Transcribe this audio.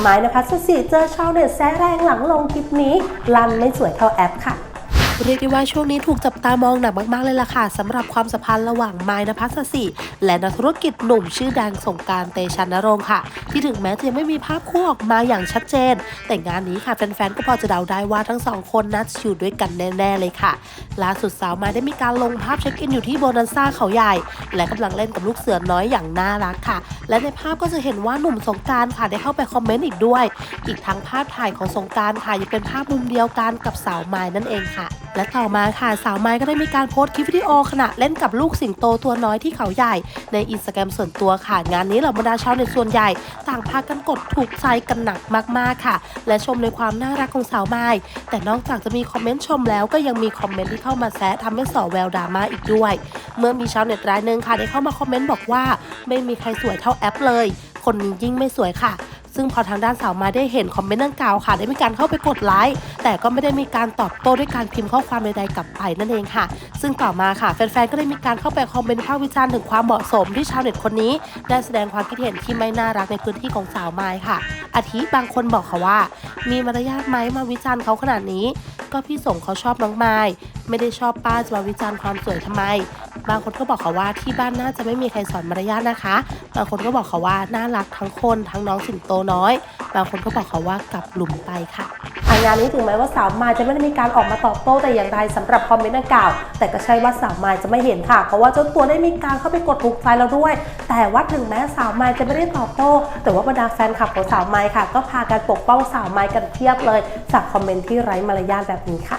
ไม้นภัสสิเจอชาวเน็ตแซะแรงหลังลงคลิปนี้ ลันไม่สวยเท่าแอปค่ะ เรียกได้ว่าช่วงนี้ถูกจับตามองหนักมากๆเลยล่ะค่ะสำหรับความสัมพันธ์ระหว่างไม้นภัสสิและนักธุรกิจหนุ่มชื่อดังสงการเตชันนรงค์ค่ะ ที่ถึงแม้จะยังไม่มีภาพคู่ออกมาอย่างชัดเจน แต่งานนี้ค่ะแฟนๆก็พอจะเดาได้ว่าทั้งสองคนน่าจะอยู่ด้วยกันแน่ๆเลยค่ะล่าสุดสาวไม้ได้มีการลงภาพเช็คอินอยู่ที่โบนันซ่าเขาใหญ่ และกำลังเล่นกับลูกเสือน้อยอย่างน่ารักค่ะ และในภาพก็จะเห็นว่าหนุ่มสงการค่ะได้เข้าไปคอมเมนต์อีกด้วย อีกทั้งภาพถ่ายของสงการค่ะยังเป็นภาพมุมเดียวกันกับสาวไม้นั่นเองค่ะ และต่อมาค่ะสาวไม้ก็ได้มีการโพสต์คลิปวิดีโอขณะเล่นกับลูกสิงโตตัวน้อยที่เขาใหญ่ ในอินสตาแกรมส่วนตัวค่ะ งานนี้เหล่าบรรดาชาวเน็ตส่วนใหญ่ ต่างพากันกดถูกใจกันหนักมากๆค่ะ และชมในความน่ารักของสาวไม้แต่นอกจากจะมีคอมเมนต์ชมแล้วก็ยังมีคอมเมนต์ที่เข้ามาแซะทำให้สอแววดราม่าอีกด้วย เมื่อมีชาวเน็ตรายหนึ่งค่ะได้เข้ามาคอมเมนต์บอกว่า ไม่มีใครสวยเท่าแอปเลย คนนี้ยิ่งไม่สวยค่ะ ซึ่งพอทางด้านสาวมาได้เห็นคอมเมนต์ดังกล่าวค่ะ ได้มีการเข้าไปกดไลค์แต่ก็ไม่ได้มีการตอบโต้ด้วยการพิมพ์ข้อความใดๆกลับไปนั่นเองค่ะ ซึ่งต่อมาค่ะแฟนๆก็ได้มีการเข้าไปคอมเมนต์วิพากษ์วิจารณ์ถึงความเหมาะสมที่ชาวเน็ตคนนี้ ได้แสดงความคิดเห็นที่ไม่น่ารักในพื้นที่ของสาวไม้ค่ะอาทิบางคนบอกค่ะว่า มีมารยาทไหมมาวิจารณ์เขาขนาดนี้ ก็พี่สงเขาชอบน้องไม้ไม่ได้ชอบป้าจะมาวิจารณ์ความสวยทำไม บางคนก็บอกเขาว่าที่บ้านน่าจะไม่มีใครสอนมารยาทนะคะ บางคนก็บอกเขาว่าน่ารักทั้งคนทั้งน้องสิงโตน้อย บางคนก็บอกเขาว่ากลับหลุมไปค่ะงานนี้ถึงแม้ว่าสาวมายจะไม่ได้มีการออกมาตอบโต้แต่อย่างใดสำหรับคอมเมนต์ดังกล่าว แต่ก็ใช่ว่าสาวมายจะไม่เห็นค่ะ เพราะว่าเจ้าตัวได้มีการเข้าไปกดถูกใจแล้วด้วย แต่ว่าถึงแม้สาวมายจะไม่ได้ตอบโต้ แต่ว่าบรรดาแฟนคลับของสาวมายค่ะ ก็พากันปกป้องสาวมายกันเพียบเลยจากคอมเมนต์ที่ไร้มารยาทแบบนี้ค่ะ